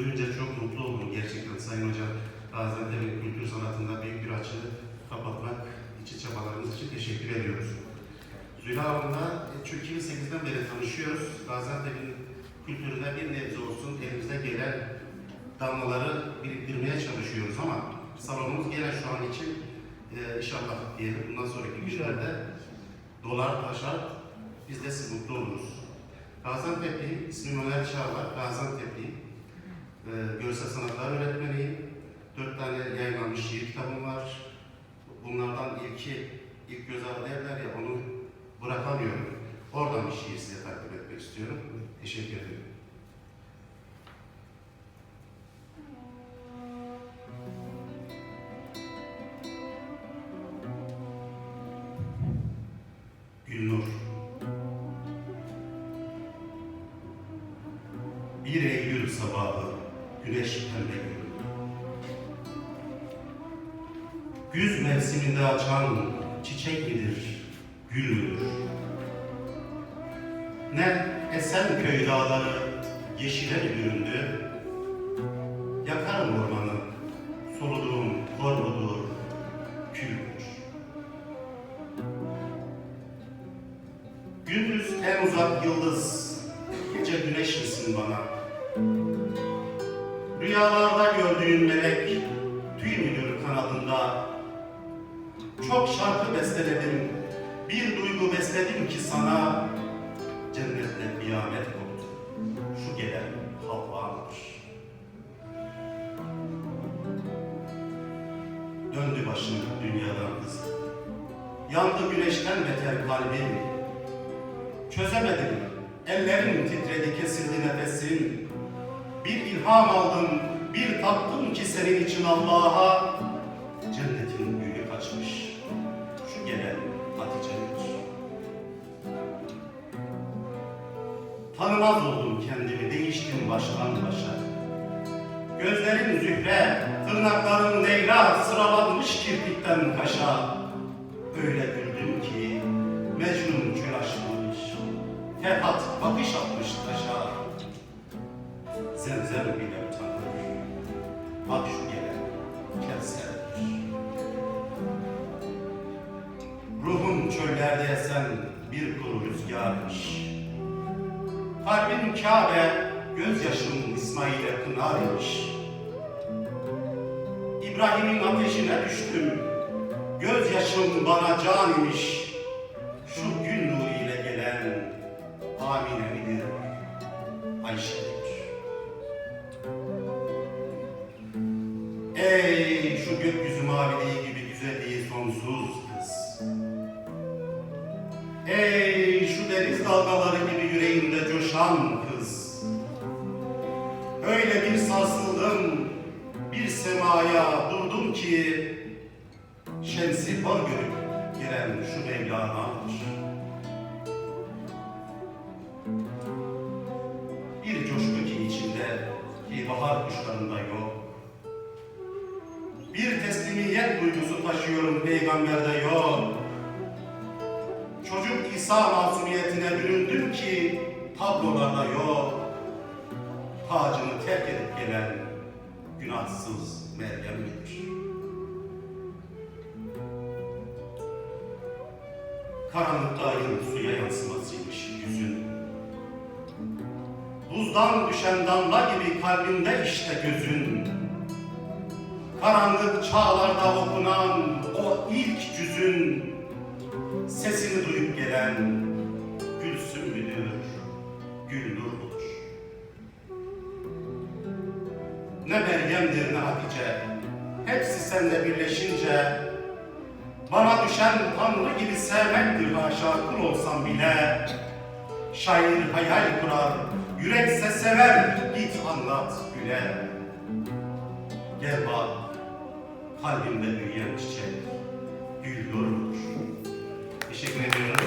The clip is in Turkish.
Duyunca çok mutlu oldum gerçekten Sayın Hocam. Gaziantep'in kültür sanatında büyük bir açığı kapatmak için çabalarınız için teşekkür ediyoruz. Zühra Hanım'la e, çünkü 2008'den beri tanışıyoruz. Gaziantep'in kültürüne bir nebze olsun elimizden gelen damlaları biriktirmeye çalışıyoruz ama salonumuz gene şu an için e, inşallah diyelim bundan sonraki günlerde dolar taşar biz de siz mutlu oluruz. Gaziantep'liyim, ismim Ömer Çağlar, Gaziantep'liyim. Ee, görsel sanatlar öğretmeniyim. Dört tane yayınlanmış şiir kitabım var. Bunlardan ilki, ilk göz ağrı derler ya, onu bırakamıyorum. Oradan bir şiir size takdim etmek istiyorum. Teşekkür ederim. Gülnur Bir Eylül sabahı güneş pembe göründü. Güz mevsiminde açan çiçek midir, gül müdür? Ne Esenköy dağları yeşile büründü? Yakarım ormanı, soluduğum kor mudur, kül müdür? Gündüz en uzak yıldız, gece güneş misin bana? Rüyalarda gördüğün melek, tüy müdür kanadında? Çok şarkı besteledim, bir duygu besledim ki sana, cennette kıyamet koptu. Şu gelen Havva'dır. Döndü başım dünyadan kız. Yandı güneşten beter kalbim. Çözemedim. Ellerim titredi, kesildi nefesim. Bir ilham aldım, bir tattım ki senin için Allah'a. Cennetin gülü kaçmış. Şu gelen Hatice'dir. Tanımaz oldum kendimi, değiştim baştan başa. Gözlerim zühre, tırnaklarım leyla, sıralanmış kirpikten kaşa. Öyle güldüm ki Mecnun kül açmış, Ferhat bakış atmış Ruhum çöllerde esen bir kuru rüzgarmış. Kalbim Kabe, gözyaşım İsmail'e pınarmış. İbrahim'in ateşine düştüm, gözyaşım bana can imiş. Şu gün nuruyla gelen Amine midir, Ayşe'dir. Ey şu gökyüzü maviliği gibi güzelliği sonsuz kız. Ey şu deniz dalgaları gibi yüreğimde coşan kız. Öyle bir sarsıldım, bir semaya durdum ki şemsi hor görüp gelen şu Mevlana'dır. Bir coşku ki içinde ki bahar kuşlarında yok. Bir teslimiyet duygusu taşıyorum peygamberde yok. Çocuk İsa masumiyetine büründüm ki tablolarda yok. Tacını terk edip gelen günahsız Meryem midir? Karanlıkta ayın suya yansımasıymış yüzün. Buzdan düşen damla gibi kalbinde işte gözün. Karanlık çağlarda okunan o ilk cüzün sesini duyup gelen Gülsüm müdür, Gülnur mudur? Ne Meryem'dir ne Hatice, hepsi seninle birleşince bana düşen Tanrı gibi sevmektir haşa kul olsam bile Şair hayal kurar, yürekse sever, git anlat güle Gel bak, kalbimde büyüyen çiçek, gül nurmudur. Teşekkür ediyorum.